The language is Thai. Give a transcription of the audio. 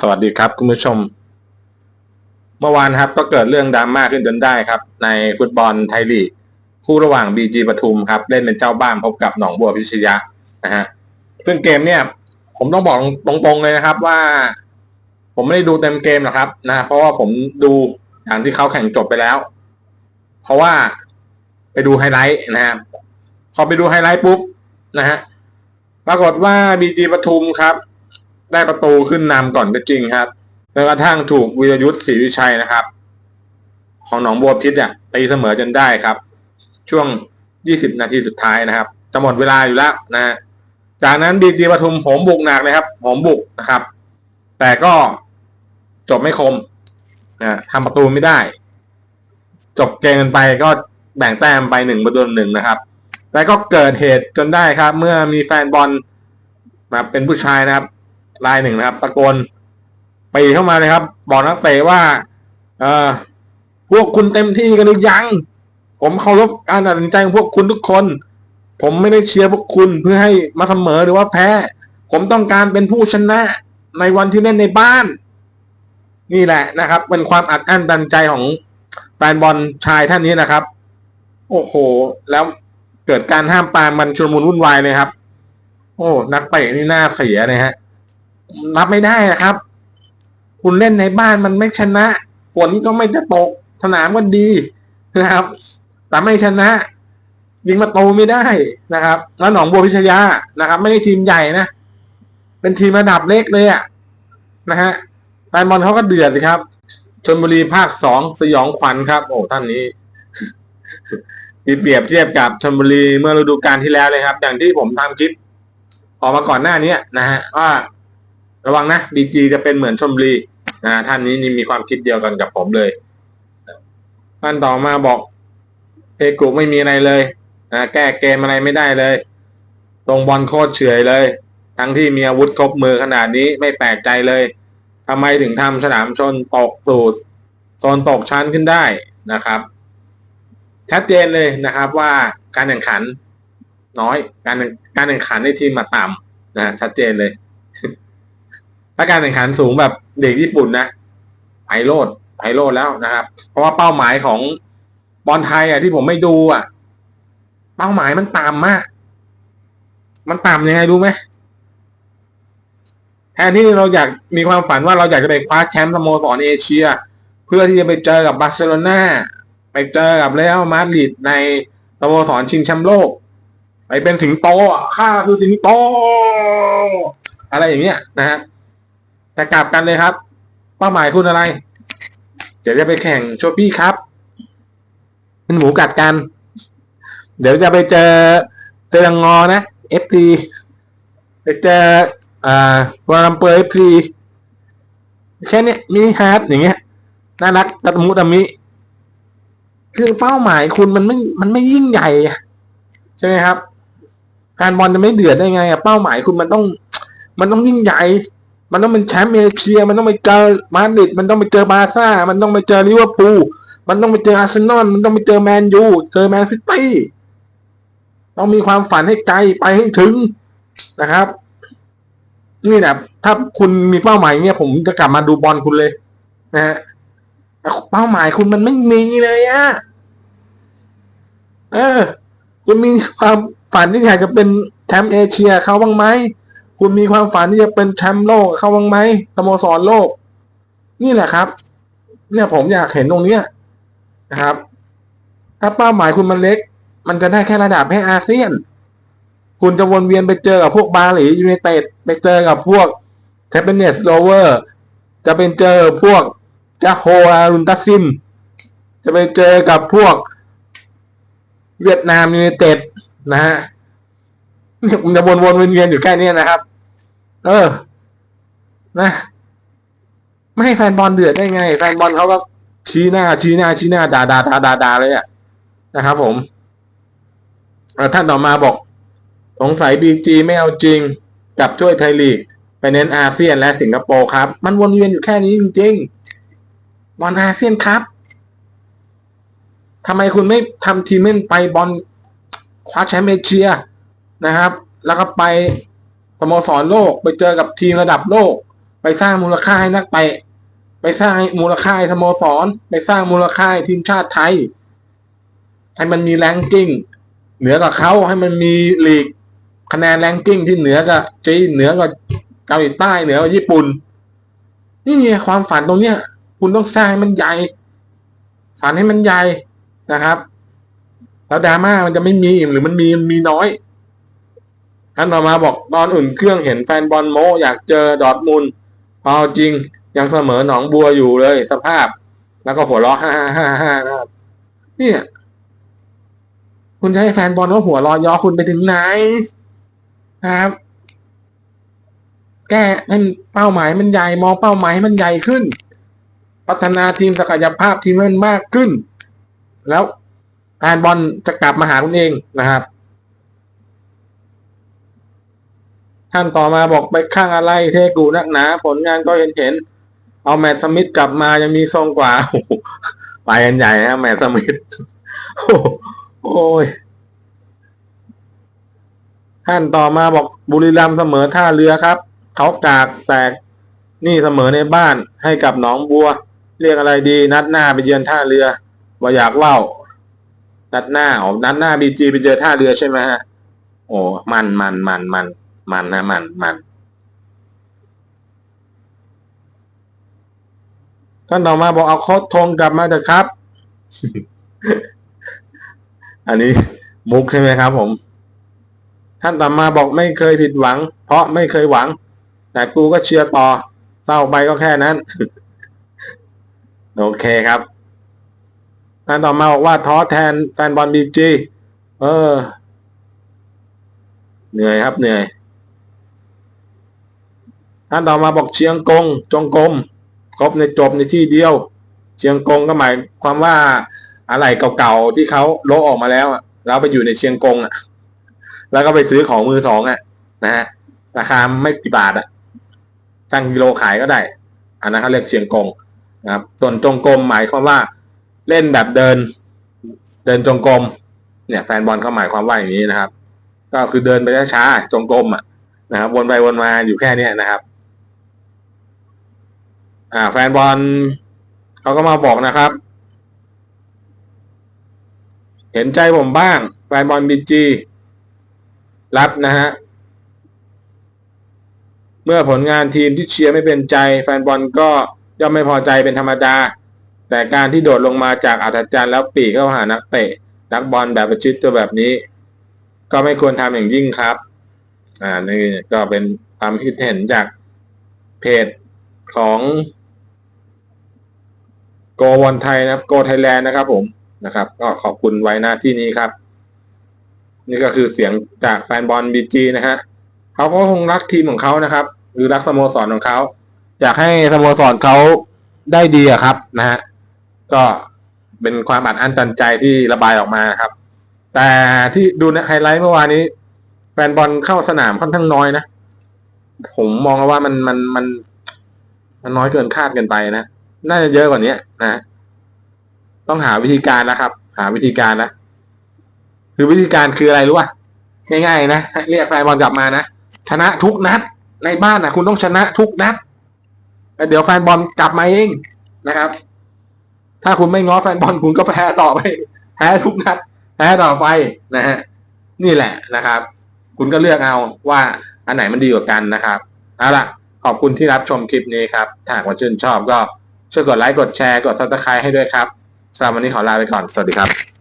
สวัสดีครับคุณผู้ชม เมื่อวานครับก็เกิดเรื่องดราม่าขึ้นจนได้ครับ ในฟุตบอลไทยลีกคู่ระหว่างบีจีปทุมครับ เล่นเป็นเจ้าบ้านพบกับหนองบัวพิชยะนะฮะซึ่งเกมเนี่ย ผมต้องบอกตรงๆเลยนะครับว่า ผมไม่ได้ดูเต็มเกมหรอกครับ นะ เพราะว่าผมดูอย่างที่เขาแข่งจบไปแล้ว เพราะว่าไปดูไฮไลท์นะฮะพอไปดูไฮไลท์ปุ๊บนะฮะปรากฏว่าบีจีปทุมครับ ได้ประตูขึ้นนำก่อนก็จริงครับจนกระทั่งถูกวีรยุทธ์ศรีวิชัยนะครับ ของหนองบัวพิษเนี่ยตีเสมอจนได้ครับ ช่วง 20 นาทีสุดท้ายนะครับ จะหมดเวลาอยู่แล้วนะ จากนั้นบีจีปทุมผมบุกหนักเลยครับผมบุกนะครับ แต่ก็จบไม่คมนะทำประตูไม่ได้ จบเกมกันไปก็แบ่งแต้มไปหนึ่งประตูหนึ่งนะครับแต่ก็เกิดเหตุจนได้ครับ เมื่อมีแฟนบอลมาเป็นผู้ชายนะครับ รายหนึ่งนะครับ ตะโกนปีเข้ามาเลยครับ บอกนักเตะว่า เออพวกคุณเต็มที่กันหรือยัง ผมเคารพการตัดสินใจของพวกคุณทุกคน ผมไม่ได้เชียร์พวกคุณเพื่อให้มาเสมอหรือว่าแพ้ ผมต้องการเป็นผู้ชนะในวันที่เล่นในบ้าน นี่แหละนะครับ เป็นความอัดอั้นตันใจของแฟนบอลชายท่านนี้นะครับ โอ้โห แล้วเกิดการห้ามปรามมันชุลมุนวุ่นวายเลยครับ โอ้ นักเตะนี่น่าเสียนะฮะ รับไม่ได้นะครับ คุณเล่นในบ้านมันไม่ชนะฝนก็ไม่จะตกสนามก็ดีนะครับ แต่ไม่ชนะ ยิงประตูไม่ได้นะครับ แล้วหนองบัวพิชยานะครับ ไม่ได้ทีมใหญ่นะ เป็นทีมระดับเล็กเลยอะนะฮะแฟนบอลเขาก็เดือดสิครับชนบุรีภาคสองสยองขวัญครับ โอ้ท่านนี้มีเปรียบเทียบกับชนบุรีเมื่อฤดูกาลที่แล้วเลยครับ อย่างที่ผมทำคลิปออกมาก่อนหน้านี้นะฮะว่า ระวังนะบีจีจะเป็นเหมือนชมบุรีนะท่านนี้นี่มีความคิดเดียวกันกับผมเลยท่านต่อมาบอกเอกุไม่มีอะไรเลยนะแก้เกมอะไรไม่ได้เลยตรงบอลโคตรเฉยเลย ทั้งที่มีอาวุธครบมือขนาดนี้ไม่แปลกใจเลยทำไมถึงทำสนามชนตกสู่โซนตกชั้นขึ้นได้นะครับ ชัดเจนเลยนะครับว่าการแข่งขันน้อยการการแข่งขันในทีมมาต่ำนะชัดเจนเลย ถ้าการแข่งขันสูงแบบเด็กญี่ปุ่นนะไพโรดไพโรดแล้วนะครับ เพราะว่าเป้าหมายของบอลไทยอะที่ผมไม่ดูอะ เป้าหมายมันต่ำมาก มันต่ำยังไงรู้ไหมแทนที่เราอยากมีความฝันว่าเราอยากจะไปคว้าแชมป์สโมสรเอเชีย เพื่อที่จะไปเจอกับบาร์เซโลนาไปเจอกับเรอัลมาดริดในสโมสรชิงแชมป์โลกไปเป็นสิงโตข้าคือสิงโตอะไรอย่างเงี้ยนะฮะ แต่กลับกันเลยครับ เป้าหมายคุณอะไร เดี๋ยวจะไปแข่งโชปี้ครับเป็นหมูกัดกัน เดี๋ยวจะไปเจอเตลังงอนะเอฟซีไปเจออ่าวารัมเปอร์เอฟซีแค่นี้มีฮาร์ดอย่างเงี้ยน่ารักตะมุตะมิคือเป้าหมายคุณมันไม่มันไม่ยิ่งใหญ่ใช่ไหมครับ การบอลจะไม่เดือดได้ไงอะเป้าหมายคุณมันต้อง มันต้องยิ่งใหญ่ มันต้องเป็นแชมป์เอเชีย มันต้องไปเจอมาดริดมันต้องไปเจอบาซ่า มันต้องไปเจอลิเวอร์พูลมันต้องไปเจออาร์เซนอลมันต้องไปเจอแมนยูเจอแมนซิตี้ต้องมีความฝันให้ไกลไปให้ถึงนะครับ นี่นะถ้าคุณมีเป้าหมายเนี้ยผมจะกลับมาดูบอลคุณเลยนะฮะแต่เป้าหมายคุณมันไม่มีเลยอะเออ คุณมีความฝันที่อยากจะเป็นแชมป์เอเชียเขาบ้างไหม คุณมีความฝันที่จะเป็นแชมป์โลกเข้าบ้างไหมสโมสรโลก นี่แหละครับ เนี่ยผมอยากเห็นตรงเนี้ยนะครับ ถ้าเป้าหมายคุณมันเล็ก มันจะได้แค่ระดับให้อาเซียน คุณจะวนเวียนไปเจอกับพวกบาหลียูไนเต็ดไปเจอกับพวกเทปเปเนสโลเวอร์จะเป็นเจอพวกจาโฮอารุนตัสซิม จะไปเจอกับพวกเวียดนามยูไนเต็ดนะฮะ เนี่ยผมจะวนวนเวียนอยู่แค่นี้นะครับ เออ นะ ไม่ให้แฟนบอลเดือดได้ไง แฟนบอลเขาก็ชี้หน้า ชี้หน้า ชี้หน้าด่าด่าด่าด่าด่าเลยอะนะครับผมท่านต่อมาบอก สงสัยบีจีไม่เอาจริงกับช่วยไทยลีกไปเน้นอาเซียนและสิงคโปร์ครับ มันวนเวียนอยู่แค่นี้จริงๆบอลอาเซียนครับทำไมคุณไม่ทำทีมเล่นไปบอลคว้าแชมป์เอเชีย นะครับ แล้วก็ไปสโมสรโลกไปเจอกับทีมระดับโลก ไปสร้างมูลค่าให้นักเตะไปสร้างมูลค่าสโมสร ไปสร้างมูลค่าทีมชาติไทย ให้มันมีแรงกิ้งเหนือกับเขาให้มันมีลีกคะแนนแรงกิ้งที่เหนือกับจีนเหนือกับเกาหลีใต้เหนือกับญี่ปุ่น นี่ไงความฝันตรงเนี้ย คุณต้องสร้างให้มันใหญ่ ฝันให้มันใหญ่นะครับ แล้วดราม่ามันจะไม่มีหรือมันมีมีน้อย ท่านต่อมาบอกตอนอุ่นเครื่องเห็นแฟนบอลโมอยากเจอดอทมุนด์พอจริงยังเสมอหนองบัวอยู่เลยสภาพ แล้วก็หัวเราะฮ่าฮ่าฮ่านะครับเนี่ย คุณจะให้แฟนบอลเขาหัวเรอยอคุณไปถึงไหนนะครับ แก้ให้เป้าหมายมันใหญ่มองเป้าหมายให้มันใหญ่ขึ้น พัฒนาทีมศักยภาพทีมมันมากขึ้น แล้วแฟนบอลจะกลับมาหาคุณเองนะครับ ท่านต่อมาบอกไปข้างอะไรเทกูนักหนา ผลงานก็เห็นเห็น เอาแมตต์สมิธกลับมายังมีทรงกว่าไปกันใหญ่นะแมตต์สมิธโอ้โหโอ้ยท่านต่อมาบอกบุรีรัมย์เสมอท่าเรือครับเขากากแตกนี่เสมอในบ้านให้กับหนองบัว เรียกอะไรดี นัดหน้าไปเยือนท่าเรือว่าอยากเล่า นัดหน้าอ๋อนัดหน้าบีจีไปเจอท่าเรือใช่ไหมฮะโอ้มันมันมันมัน มันนะมันมันท่านต่อมาบอกเอาโคดทงกลับมาเถอะครับ อันนี้มุกใช่ไหมครับ ผม ท่านต่อมาบอกไม่เคยผิดหวัง เพราะไม่เคยหวัง แต่กูก็เชียร์ต่อ เศร้าไปก็แค่นั้น โอเคครับ ท่านต่อมาบอกว่าท้อแทนแฟนบอลบีจีเออ เหนื่อยครับเหนื่อย ท่านต่อมาบอกเชียงกงจงกรมครบในจบในที่เดียว เชียงกงก็หมายความว่าอะไรเก่าๆที่เขาโลออกมาแล้วอะแล้วไปอยู่ในเชียงกงอะ แล้วก็ไปซื้อของมือสองอะ นะฮะราคาไม่กี่บาทอะตั้งกิโลขายก็ได้ อันนั้นเขาเรียกเชียงกงนะครับ ส่วนจงกรมหมายความว่าเล่นแบบเดิน เดินจงกรมเนี่ย แฟนบอลเขาหมายความว่าอย่างนี้นะครับ ก็คือเดินไปช้าๆจงกรมอะนะครับวนไปวนมาอยู่แค่เนี้ยนะครับ อ่า แฟนบอลเขาก็มาบอกนะครับ เห็นใจผมบ้าง แฟนบอลบีจีรับนะฮะ เมื่อผลงานทีมที่เชียร์ไม่เป็นใจ แฟนบอลก็ย่อมไม่พอใจเป็นธรรมดา แต่การที่โดดลงมาจากอัศจรรย์แล้วปีกเข้าหานักเตะ นักบอลแบบประชิดตัวแบบนี้ ก็ไม่ควรทำอย่างยิ่งครับ อ่านี่ก็เป็นความคิดเห็นจากเพจ ของโกวันไทยนะครับโกไทยแลนด์นะครับผมนะครับ ก็ขอบคุณไว้หน้าที่นี้ครับ นี่ก็คือเสียงจากแฟนบอลบีจีนะฮะเขาก็คงรักทีมของเขานะครับ หรือรักสโมสรของเขา อยากให้สโมสรเขาได้ดีอะครับนะฮะก็เป็นความอัดอั้นตันใจที่ระบายออกมาครับ แต่ที่ดูในไฮไลท์เมื่อวานนี้ แฟนบอลเข้าสนามค่อนข้างน้อยนะ ผมมองว่ามันมันมัน มันน้อยเกินคาดเกินไปนะน่าจะเยอะกว่านี้นะต้องหาวิธีการนะครับ หาวิธีการนะคือวิธีการคืออะไรรู้ป่ะง่ายๆนะเรียกแฟนบอลกลับมานะชนะทุกนัด ในบ้านนะคุณต้องชนะทุกนัดเดี๋ยวแฟนบอลกลับมาเองนะครับ ถ้าคุณไม่ง้อแฟนบอลคุณก็แพ้ต่อไปแพ้ทุกนัดแพ้ต่อไปนะฮะนี่แหละนะครับ คุณก็เลือกเอาว่าอันไหนมันดีกว่ากันนะครับเอาล่ะ ขอบคุณที่รับชมคลิปนี้ครับ ถ้าหากว่าชื่นชอบก็ช่วยกดไลค์กดแชร์กดซับสไครต์ให้ด้วยครับสำหรับวันนี้ขอลาไปก่อน สวัสดีครับ